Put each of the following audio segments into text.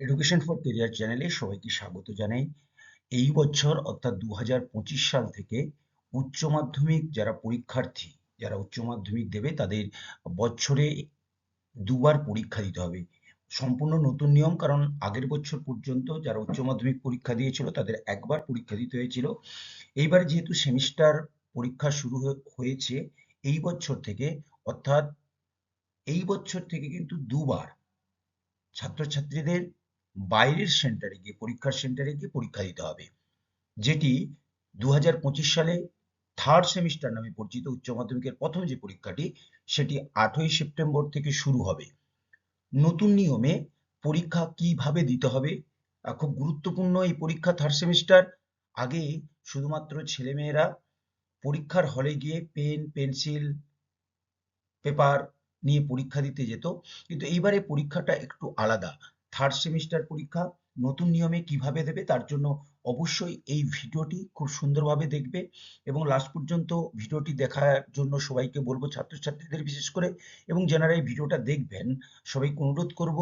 Education for career চ্যানেলে সবাইকে স্বাগত জানাই। এই বছর অর্থাৎ দু হাজার পঁচিশ সাল থেকে উচ্চ মাধ্যমিক যারা পরীক্ষার্থী, যারা উচ্চ মাধ্যমিক দেবে তাদের বছরে দুবার পরীক্ষা দিতে হবে। সম্পূর্ণ নতুন নিয়ম, কারণ আগের বছর পর্যন্ত যারা উচ্চ মাধ্যমিক পরীক্ষা দিয়েছিল তাদের একবার পরীক্ষা দিতে হয়েছিল। এইবার যেহেতু সেমিস্টার পরীক্ষা শুরু হয়েছে, এই বছর থেকে অর্থাৎ এই বছর থেকে কিন্তু দুবার ছাত্রছাত্রীদের বাইরের সেন্টারে গিয়ে, পরীক্ষার সেন্টারে গিয়ে পরীক্ষা দিতে হবে। যেটি দু হাজার পঁচিশ সালে থার্ড সেমিস্টার নামে পরিচিত উচ্চ মাধ্যমিকের প্রথম যে পরীক্ষাটি, সেটি আটই সেপ্টেম্বর থেকে শুরু হবে। নতুন নিয়মে পরীক্ষা কীভাবে দিতে হবে? খুব গুরুত্বপূর্ণ এই পরীক্ষা থার্ড সেমিস্টার আগে শুধুমাত্র ছেলেমেয়েরা পরীক্ষার হলে গিয়ে পেন, পেন্সিল, পেপার নিয়ে পরীক্ষা দিতে যেত। কিন্তু এইবারে পরীক্ষাটা একটু আলাদা। থার্ড সেমিস্টার পরীক্ষা নতুন নিয়মে কীভাবে দেবে তার জন্য অবশ্যই এই ভিডিওটি খুব সুন্দরভাবে দেখবে এবং লাস্ট পর্যন্ত ভিডিওটি দেখার জন্য সবাইকে বলব, ছাত্রছাত্রীদের বিশেষ করে এবং যারা এই ভিডিওটা দেখবেন, সবাইকে অনুরোধ করব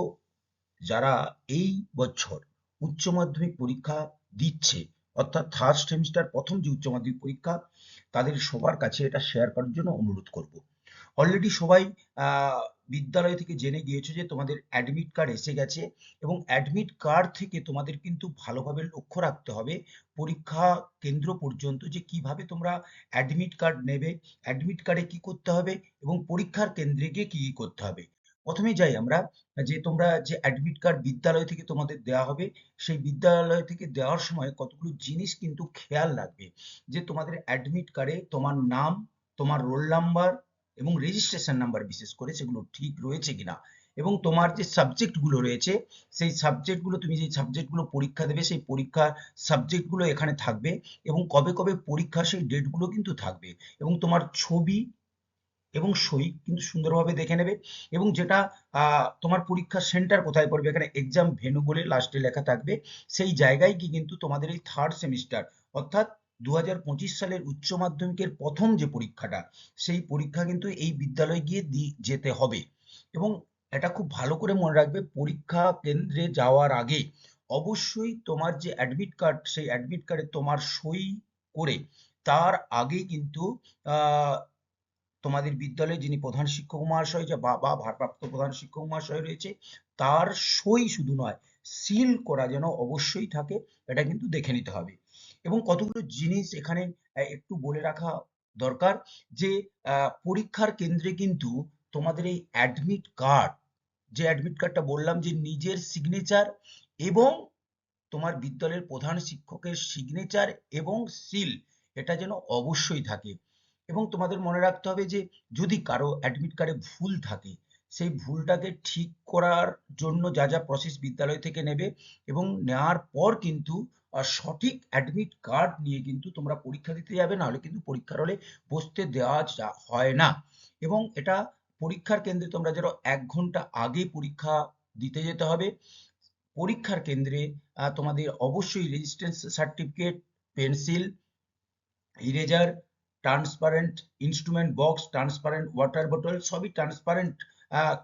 যারা এই বছর উচ্চ মাধ্যমিক পরীক্ষা দিচ্ছে, অর্থাৎ থার্ড সেমিস্টার প্রথম যে উচ্চ মাধ্যমিক পরীক্ষা, তাদের সবার কাছে এটা শেয়ার করার জন্য অনুরোধ করব। অলরেডি সবাই বিদ্যালয় থেকে জেনে গিয়েছো যে তোমাদের অ্যাডমিট কার্ড এসে গেছে এবং অ্যাডমিট কার্ড থেকে তোমাদের কিন্তু ভালোভাবে লক্ষ্য রাখতে হবে পরীক্ষা কেন্দ্র পর্যন্ত যে কীভাবে তোমরা অ্যাডমিট কার্ড নেবে অ্যাডমিট কার্ডে কি করতে হবে এবং পরীক্ষার কেন্দ্রে গিয়ে কি কি করতে হবে। প্রথমে যাই আমরা, যে তোমরা যে অ্যাডমিট কার্ড বিদ্যালয় থেকে তোমাদের দেওয়া হবে, সেই বিদ্যালয় থেকে দেওয়ার সময় কতগুলো জিনিস কিন্তু খেয়াল রাখবে। যে তোমাদের অ্যাডমিট কার্ডে তোমার নাম, তোমার রোল নাম্বার এবং রেজিস্ট্রেশন নাম্বার বিশেষ করে সেগুলো ঠিক রয়েছে কিনা। এবং তোমার যে সাবজেক্টগুলো রয়েছে, সেই সাবজেক্টগুলো তুমি যে সাবজেক্টগুলো পরীক্ষা দেবে, সেই পরীক্ষার সাবজেক্টগুলো এখানে থাকবে এবং কবে কবে পরীক্ষা সেই ডেটগুলো কিন্তু থাকবে। এবং তোমার ছবি এবং সই কিন্তু সুন্দরভাবে দেখে নেবে এবং যেটা তোমার পরীক্ষার সেন্টার কোথায় পড়বে, এখানে এক্সাম ভেনু বলে লাস্টে লেখা থাকবে। সেই জায়গায় কি কিন্তু তোমাদের এই থার্ড সেমিস্টার অর্থাৎ দু হাজার পঁচিশ সালের উচ্চ মাধ্যমিকের প্রথম যে পরীক্ষাটা, সেই পরীক্ষা কিন্তু এই বিদ্যালয়ে গিয়ে যেতে হবে। এবং এটা খুব ভালো করে মনে রাখবে, পরীক্ষা কেন্দ্রে যাওয়ার আগে অবশ্যই তোমার যে অ্যাডমিট কার্ড সেই অ্যাডমিট কার্ডে তোমার সই করে, তার আগে কিন্তু তোমাদের বিদ্যালয়ে যিনি প্রধান শিক্ষক মহাশয় যা বা ভারপ্রাপ্ত প্রধান শিক্ষক মহাশয় রয়েছে, তার সই শুধু নয় সিল করা যেন অবশ্যই থাকে, এটা কিন্তু দেখে নিতে হবে। এবং কতগুলো জিনিস এখানে একটু বলে রাখা দরকার যে পরীক্ষার কেন্দ্রে কিন্তু তোমাদের এই অ্যাডমিট কার্ড যে অ্যাডমিট কার্ডটা বললাম যে নিজের সিগনেচার এবং তোমার বিদ্যালয়ের প্রধান শিক্ষকের সিগনেচার এবং সিল এটা যেন অবশ্যই থাকে। এবং তোমাদের মনে রাখতে হবে যে, যদি কারও অ্যাডমিট কার্ডে ভুল থাকে, সেই ভুলটাকে ঠিক করার জন্য যা যা প্রসেস বিদ্যালয় থেকে নেবে এবং নেওয়ার পর কিন্তু সঠিক অ্যাডমিট কার্ড নিয়ে কিন্তু তোমরা পরীক্ষা দিতে যাবে, নাহলে কিন্তু পরীক্ষার হলে বসতে দেওয়া হয় না। এবং এটা পরীক্ষার কেন্দ্রে তোমরা যেন এক ঘণ্টা আগে পরীক্ষা দিতে যেতে হবে। পরীক্ষার কেন্দ্রে তোমাদের অবশ্যই resistance certificate pencil eraser transparent instrument box transparent water বোতল সবই ট্রান্সপারেন্ট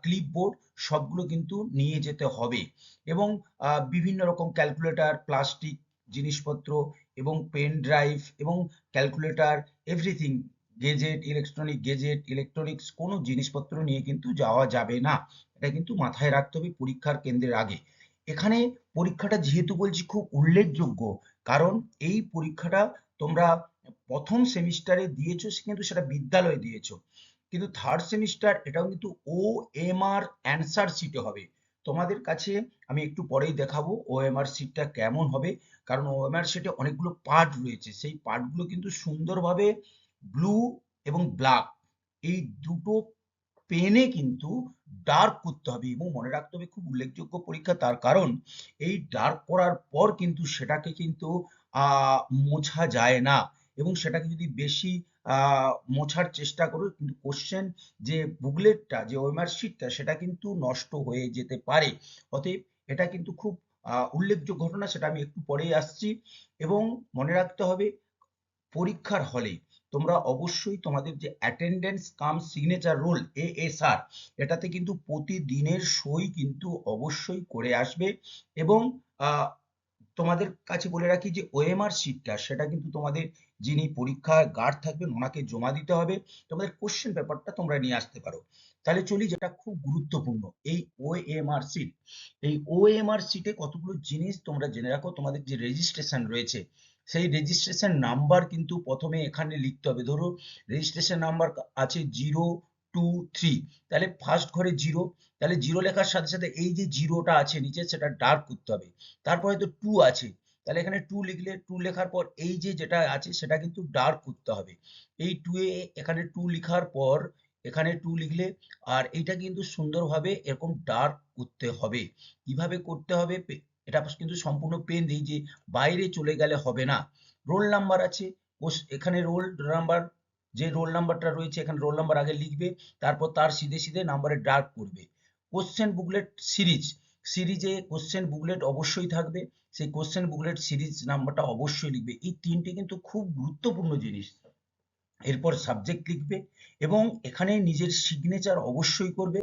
ক্লিপবোর্ড সবগুলো কিন্তু নিয়ে যেতে হবে। এবং বিভিন্ন রকম ক্যালকুলেটর প্লাস্টিক জিনিসপত্র এবং পেন ড্রাইভ এবং calculator everything gadget electronic gadget electronics কোনো জিনিসপত্র নিয়ে কিন্তু যাওয়া যাবে না। এটা কিন্তু মাথায় রাখতে হবে পরীক্ষার কেন্দ্রের আগে। এখানে পরীক্ষাটা যেহেতু বলছি খুব উল্লেখযোগ্য, কারণ এই পরীক্ষাটা তোমরা প্রথম সেমিস্টারে দিয়েছ কিন্তু সেটা বিদ্যালয়ে দিয়েছ। কিন্তু থার্ড সেমিস্টার এটাও কিন্তু ও এম আর অ্যান্সার হবে। তোমাদের কাছে আমি একটু পরেই দেখাবো ও এম আর শিটটা কেমন হবে। কারণ ও এম আর শিটে অনেকগুলো পার্ট রয়েছে। সেই পার্টগুলো কিন্তু সুন্দরভাবে ব্লু এবং ব্ল্যাক এই দুটো পেনে কিন্তু ডার্ক করতে হবে এবং মনে রাখতে হবে খুব উল্লেখযোগ্য পরীক্ষা। তার কারণ এই ডার্ক করার পর কিন্তু সেটাকে কিন্তু মোছা যায় না এবং সেটাকে যদি বেশি মোছার চেষ্টা করো কিন্তু কোশ্চেন যে বুকলেটটা যে ওএমআর শিটটা সেটা কিন্তু নষ্ট হয়ে যেতে পারে। অতএব এটা কিন্তু খুব উল্লেখযোগ্য ঘটনা, সেটা আমি একটু পরেই আসছি। এবং মনে রাখতে হবে, পরীক্ষার হলে তোমরা অবশ্যই তোমাদের যে attendance cum signature roll ASR এটাতে কিন্তু প্রতিদিনের সই কিন্তু অবশ্যই করে আসবে। এবং তোমাদের কাছে বলে রাখি যে ওএমআর শিটটা সেটা কিন্তু তোমাদের যিনি পরীক্ষার গার্ড থাকবেন, ওনাকে জমা দিতে হবে। তোমাদের কোশ্চেন পেপারটা তোমরা নিয়ে আসতে পারো। তাহলে চলি, যেটা খুব গুরুত্বপূর্ণ, এই ওএমআর শিট এই ওএমআর শিটে কতগুলো জিনিস তোমরা জেনে রাখো, তোমাদের যে রেজিস্ট্রেশন রয়েছে, সেই রেজিস্ট্রেশন নাম্বার কিন্তু প্রথমে এখানে লিখতে হবে। ধরো রেজিস্ট্রেশন নাম্বার আছে জিরো টু থ্রি তাহলে ফার্স্ট ঘরে জিরো তাহলে জিরো লেখার সাথে সাথে এই যে জিরোটা আছে নিচে, সেটা ডার্ক করতে হবে। তারপরে তো টু আছে। তাহলে এখানে টু লিখলে টু লেখার পর এই যে যেটা আছে, সেটা কিন্তু ডার্ক করতে হবে। এই টু এ, এখানে টু লেখার পর, এখানে টু লিখলে, আর এটা কিন্তু সুন্দরভাবে এরকম ডার্ক করতে হবে। কীভাবে করতে হবে? এটা কিন্তু সম্পূর্ণ পেন দিই যে বাইরে চলে গেলে হবে না। রোল নাম্বার আছে। এখানে রোল নাম্বার যে রোল নাম্বারটা রয়েছে, এখানে রোল নাম্বার আগে লিখবে, তারপর তার সিধে সিধে নাম্বারে ডার্ক করবে। কোশ্চেন বুকলেট সিরিজ সিরিজে কোশ্চেন বুকলেট অবশ্যই থাকবে, সেই কোশ্চেন বুকলেট সিরিজ নাম্বারটা অবশ্যই লিখবে। এই তিনটে কিন্তু খুব গুরুত্বপূর্ণ জিনিস। এরপর সাবজেক্ট লিখবে এবং এখানে নিজের সিগনেচার অবশ্যই করবে।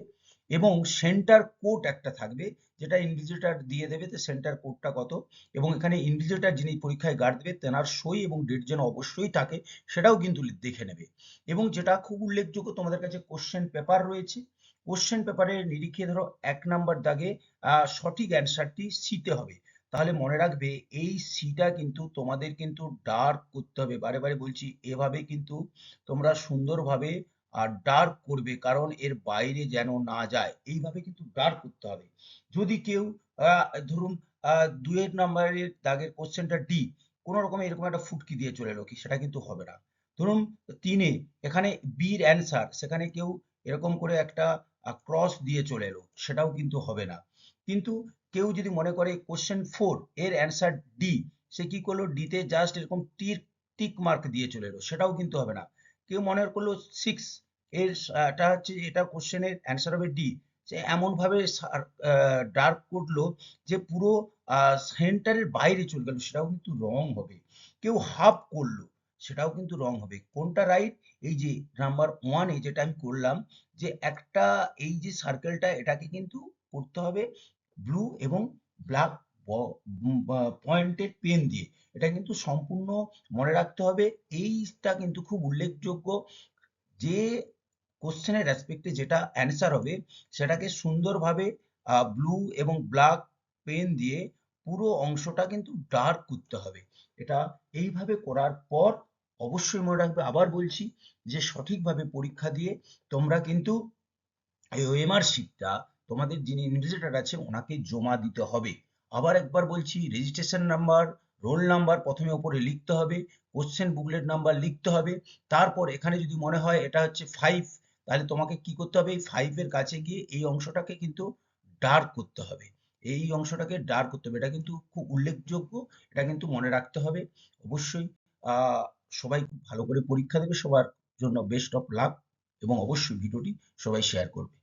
এবং সেন্টার কোড একটা থাকবে, যেটা ইনভিজিলেটর দিয়ে দেবে তো সেন্টার কোডটা কত। এবং এখানে ইনভিজিলেটর যিনি পরীক্ষায় গার্ড দেবে, তেনার সই এবং ডেট যেন অবশ্যই থাকে, সেটাও কিন্তু দেখে নেবে। এবং যেটা খুব উল্লেখযোগ্য, তোমাদের কাছে কোশ্চেন পেপার রয়েছে। কোশ্চেন পেপারের নিরিখে ধরো এক নাম্বার দাগে সঠিক অ্যান্সারটি সিতে হবে। তাহলে মনে রাখবে, এই সিটা কিন্তু তোমাদের কিন্তু ডার্ক করতে হবে। বারে বারে বলছি, এভাবে কিন্তু তোমরা সুন্দরভাবে আর ডার্ক করবে কারণ এর বাইরে যেন না যায়। এইভাবে কিন্তু ডার্ক করতে হবে। যদি কেউ ধরুন দুয়ের নাম্বারের দাগের কোশ্চেনটা ডি কোনো রকম এরকম একটা ফুটকি দিয়ে চলে এলো কি, সেটা কিন্তু হবে না। ধরুন, তিনে এখানে বির অ্যান্সার সেখানে কেউ এরকম করে একটা ক্রস দিয়ে চলে এলো, সেটাও কিন্তু হবে না। কিন্তু কেউ যদি মনে করে কোশ্চেন ফোর এর অ্যান্সার ডি সে কি করল? ডিতে জাস্ট এরকম টিক টিক মার্ক দিয়ে চলে এলো, সেটাও কিন্তু হবে না। কেউ মনে করল সিক্স এর এটা হচ্ছে এটা কোশ্চেনের অ্যান্সার হবে ডি সে এমন ভাবে ডার্ক করল যে পুরো সেন্টারের বাইরে চলে গেল, সেটাও কিন্তু রং হবে। কেউ হাফ করল, সেটাও কিন্তু রং হবে। কোনটা রাইট এই যে নাম্বার ওয়ানে যেটা আমি করলাম যে একটা, এই যে সার্কেলটা এটাকে কিন্তু করতে হবে ব্লু এবং ব্ল্যাক পয়েন্টেড পেন দিয়ে। এটা কিন্তু সম্পূর্ণ মনে রাখতে হবে। এইটা কিন্তু খুব উল্লেখযোগ্য যে কোশ্চেনের রেসপেক্টে যেটা অ্যান্সার হবে, সেটাকে সুন্দরভাবে ব্লু এবং ব্ল্যাক পেন দিয়ে পুরো অংশটা কিন্তু ডার্ক করতে হবে। এটা এইভাবে করার পর অবশ্যই মনে রাখবে। আবার বলছি যে সঠিকভাবে পরীক্ষা দিয়ে তোমরা কিন্তু এই ওএমআর শিটটা তোমাদের যিনি ইনভিজিলেটর আছে, ওনাকে জমা দিতে হবে। আবার একবার বলছি রেজিস্ট্রেশন নাম্বার রোল নাম্বার প্রথমে ওপরে লিখতে হবে কোশ্চেন বুকলেট নাম্বার লিখতে হবে, তারপর এখানে যদি মনে হয় এটা হচ্ছে ফাইভ তাহলে তোমাকে কি করতে হবে? এই ফাইভের কাছে গিয়ে এই অংশটাকে কিন্তু ডার্ক করতে হবে। এই অংশটাকে ডার্ক করতে হবে। এটা কিন্তু খুব উল্লেখযোগ্য, এটা কিন্তু মনে রাখতে হবে। অবশ্যই সবাই ভালো করে পরীক্ষা দেবে, সবার জন্য বেস্ট অফ লাক এবং অবশ্যই ভিডিওটি সবাই শেয়ার করবে।